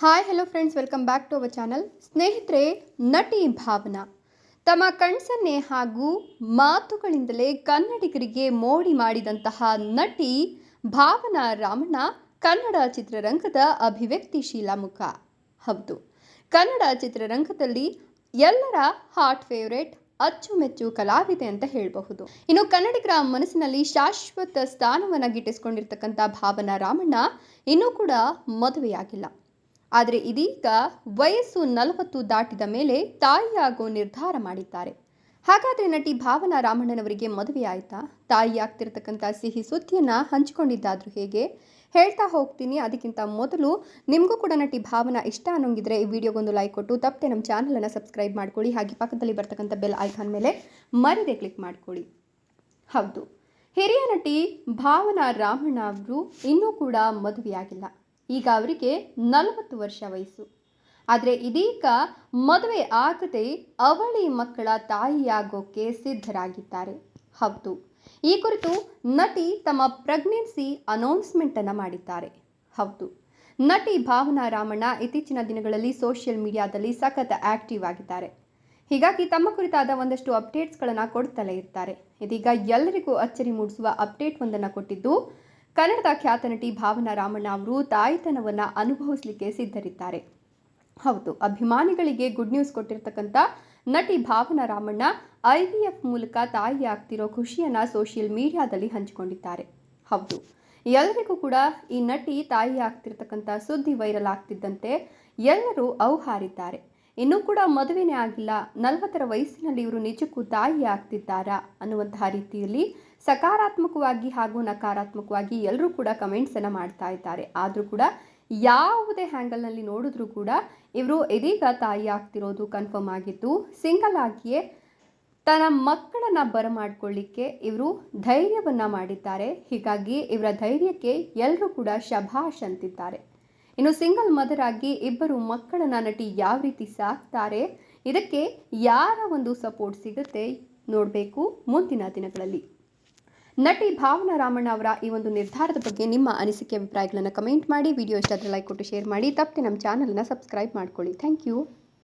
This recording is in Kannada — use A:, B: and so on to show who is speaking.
A: Hi hello friends welcome back to our channel ಸ್ನೇಹಿತರೆ ನಟಿ ಭಾವನಾ ತಮ್ಮ ಕಣ್ಸನ್ನೆ ಹಾಗೂ ಮಾತುಗಳಿಂದಲೇ ಕನ್ನಡಿಗರಿಗೆ ಮೋಡಿ ಮಾಡಿದಂತಹ ನಟಿ ಭಾವನಾ ರಾಮಣ್ಣ ಕನ್ನಡ ಚಿತ್ರರಂಗದ ಅಭಿವ್ಯಕ್ತಿಶೀಲ ಮುಖ ಹೌದು ಕನ್ನಡ ಚಿತ್ರರಂಗದಲ್ಲಿ ಎಲ್ಲರ ಹಾಟ್ ಫೇವರೇಟ್ ಅಚ್ಚುಮೆಚ್ಚು ಕಲಾವಿದೆ ಅಂತ ಹೇಳಬಹುದು ಇನ್ನು ಕನ್ನಡಿಗರ ಮನಸ್ಸಿನಲ್ಲಿ ಶಾಶ್ವತ ಸ್ಥಾನವನ್ನು ಗಿಟ್ಟಿಸಿಕೊಂಡಿರ್ತಕ್ಕಂಥ ಭಾವನಾ ರಾಮಣ್ಣ ಇನ್ನೂ ಕೂಡ ಮದುವೆಯಾಗಿಲ್ಲ ಆದರೆ ಇದೀಗ ವಯಸ್ಸು ನಲವತ್ತು ದಾಟಿದ ಮೇಲೆ ತಾಯಿಯಾಗೋ ನಿರ್ಧಾರ ಮಾಡಿದ್ದಾರೆ. ಹಾಗಾದರೆ ನಟಿ ಭಾವನಾ ರಾಮಣ್ಣನವರಿಗೆ ಮದುವೆ ಆಯ್ತಾ? ತಾಯಿ ಆಗ್ತಿರ್ತಕ್ಕಂಥ ಸಿಹಿ ಸುದ್ದಿಯನ್ನು ಹಂಚಿಕೊಂಡಿದ್ದಾದ್ರೂ ಹೇಗೆ? ಹೇಳ್ತಾ ಹೋಗ್ತೀನಿ. ಅದಕ್ಕಿಂತ ಮೊದಲು ನಿಮಗೂ ಕೂಡ ನಟಿ ಭಾವನಾ ಇಷ್ಟ ಅನ್ನೋಂಗಿದ್ರೆ ಈ ವಿಡಿಯೋಗೊಂದು ಲೈಕ್ ಕೊಟ್ಟು, ತಪ್ಪದೆ ನಮ್ಮ ಚಾನಲನ್ನು ಸಬ್ಸ್ಕ್ರೈಬ್ ಮಾಡ್ಕೊಳ್ಳಿ. ಹಾಗೆ ಪಕ್ಕದಲ್ಲಿ ಬರ್ತಕ್ಕಂಥ ಬೆಲ್ ಐಕಾನ್ ಮೇಲೆ ಮರಿದೆ ಕ್ಲಿಕ್ ಮಾಡ್ಕೊಳ್ಳಿ. ಹೌದು. ಹಿರಿಯ ನಟಿ ಭಾವನಾ ರಾಮಣ್ಣ ಅವರು ಇನ್ನೂ ಕೂಡ ಮದುವೆಯಾಗಿಲ್ಲ. ಈಗ ಅವರಿಗೆ ನಲವತ್ತು ವರ್ಷ ವಯಸ್ಸು. ಆದರೆ ಇದೀಗ ಮದುವೆ ಆಗದೆ ಅವಳಿ ಮಕ್ಕಳ ತಾಯಿಯಾಗೋಕ್ಕೆ ಸಿದ್ಧರಾಗಿದ್ದಾರೆ. ಹೌದು, ಈ ಕುರಿತು ನಟಿ ತಮ್ಮ ಪ್ರೆಗ್ನೆನ್ಸಿ ಅನೌನ್ಸ್ಮೆಂಟ್ ಅನೌನ್ಸ್ಮೆಂಟನ್ನು ಮಾಡಿದ್ದಾರೆ. ಹೌದು, ನಟಿ ಭಾವನಾ ರಾಮಣ್ಣ ಇತ್ತೀಚಿನ ದಿನಗಳಲ್ಲಿ ಸೋಷಿಯಲ್ ಮೀಡಿಯಾದಲ್ಲಿ ಸಖತ್ ಆಕ್ಟಿವ್ ಆಗಿದ್ದಾರೆ. ಹೀಗಾಗಿ ತಮ್ಮ ಕುರಿತಾದ ಒಂದಷ್ಟು ಅಪ್ಡೇಟ್ಸ್ಗಳನ್ನು ಕೊಡ್ತಲೇ ಇರ್ತಾರೆ. ಇದೀಗ ಎಲ್ಲರಿಗೂ ಅಚ್ಚರಿ ಮೂಡಿಸುವ ಅಪ್ಡೇಟ್ ಒಂದನ್ನು ಕೊಟ್ಟಿದ್ದು ಕನ್ನಡದ ಖ್ಯಾತ ನಟಿ ಭಾವನಾ ರಾಮಣ್ಣ ಅವರು ತಾಯಿತನವನ್ನು ಅನುಭವಿಸಲಿಕ್ಕೆ ಸಿದ್ಧರಿದ್ದಾರೆ. ಹೌದು, ಅಭಿಮಾನಿಗಳಿಗೆ ಗುಡ್ ನ್ಯೂಸ್ ಕೊಟ್ಟಿರ್ತಕ್ಕಂಥ ನಟಿ Bhavana Ramanna I V F ಮೂಲಕ ತಾಯಿ ಆಗ್ತಿರೋ ಖುಷಿಯನ್ನು ಸೋಷಿಯಲ್ ಮೀಡಿಯಾದಲ್ಲಿ ಹಂಚಿಕೊಂಡಿದ್ದಾರೆ. ಹೌದು, ಎಲ್ಲರಿಗೂ ಕೂಡ ಈ ನಟಿ ತಾಯಿ ಆಗ್ತಿರ್ತಕ್ಕಂಥ ಸುದ್ದಿ ವೈರಲ್ ಆಗ್ತಿದ್ದಂತೆ ಎಲ್ಲರೂ ಔಹಾರಿದ್ದಾರೆ ಇನ್ನೂ ಕೂಡ ಮದುವೆನೇ ಆಗಿಲ್ಲ, ನಲವತ್ತರ ವಯಸ್ಸಿನಲ್ಲಿ ಇವರು ನಿಜಕ್ಕೂ ತಾಯಿ ಆಗ್ತಿದ್ದಾರಾ ಅನ್ನುವಂತಹ ರೀತಿಯಲ್ಲಿ ಸಕಾರಾತ್ಮಕವಾಗಿ ಹಾಗೂ ನಕಾರಾತ್ಮಕವಾಗಿ ಎಲ್ಲರೂ ಕೂಡ ಕಮೆಂಟ್ಸನ್ನು ಮಾಡ್ತಾ ಇದ್ದಾರೆ. ಆದರೂ ಕೂಡ ಯಾವುದೇ ಹ್ಯಾಂಗಲ್ನಲ್ಲಿ ನೋಡಿದ್ರೂ ಕೂಡ ಇವರು ಇದೀಗ ತಾಯಿ ಆಗ್ತಿರೋದು ಕನ್ಫರ್ಮ್ ಆಗಿದ್ದು ಸಿಂಗಲ್ ಆಗಿಯೇ ತನ್ನ ಮಕ್ಕಳನ್ನು ಬರಮಾಡ್ಕೊಳ್ಳಿಕ್ಕೆ ಇವರು ಧೈರ್ಯವನ್ನು ಮಾಡಿದ್ದಾರೆ. ಹೀಗಾಗಿ ಇವರ ಧೈರ್ಯಕ್ಕೆ ಎಲ್ಲರೂ ಕೂಡ ಶಭಾಷ್ ಅಂತಿದ್ದಾರೆ. ಇನ್ನು ಸಿಂಗಲ್ ಮದರ್ ಆಗಿ ಇಬ್ಬರು ಮಕ್ಕಳನ್ನ ನಟಿ ಯಾವ ರೀತಿ ಸಾಕ್ತಾರೆ, ಇದಕ್ಕೆ ಯಾರ ಒಂದು ಸಪೋರ್ಟ್ ಸಿಗುತ್ತೆ ನೋಡಬೇಕು ಮುಂದಿನ ದಿನಗಳಲ್ಲಿ. ನಟಿ ಭಾವನಾ ರಾಮಣ್ಣ ಅವರ ಈ ಒಂದು ನಿರ್ಧಾರದ ಬಗ್ಗೆ ನಿಮ್ಮ ಅನಿಸಿಕೆ, ಅಭಿಪ್ರಾಯಗಳನ್ನು ಕಮೆಂಟ್ ಮಾಡಿ. ವಿಡಿಯೋ ಇಷ್ಟಾದರೆ ಲೈಕ್ ಕೊಟ್ಟು ಶೇರ್ ಮಾಡಿ. ತಪ್ಪದೆ ನಮ್ಮ ಚಾನಲ್ನ ಸಬ್ಸ್ಕ್ರೈಬ್ ಮಾಡ್ಕೊಳ್ಳಿ. Thank you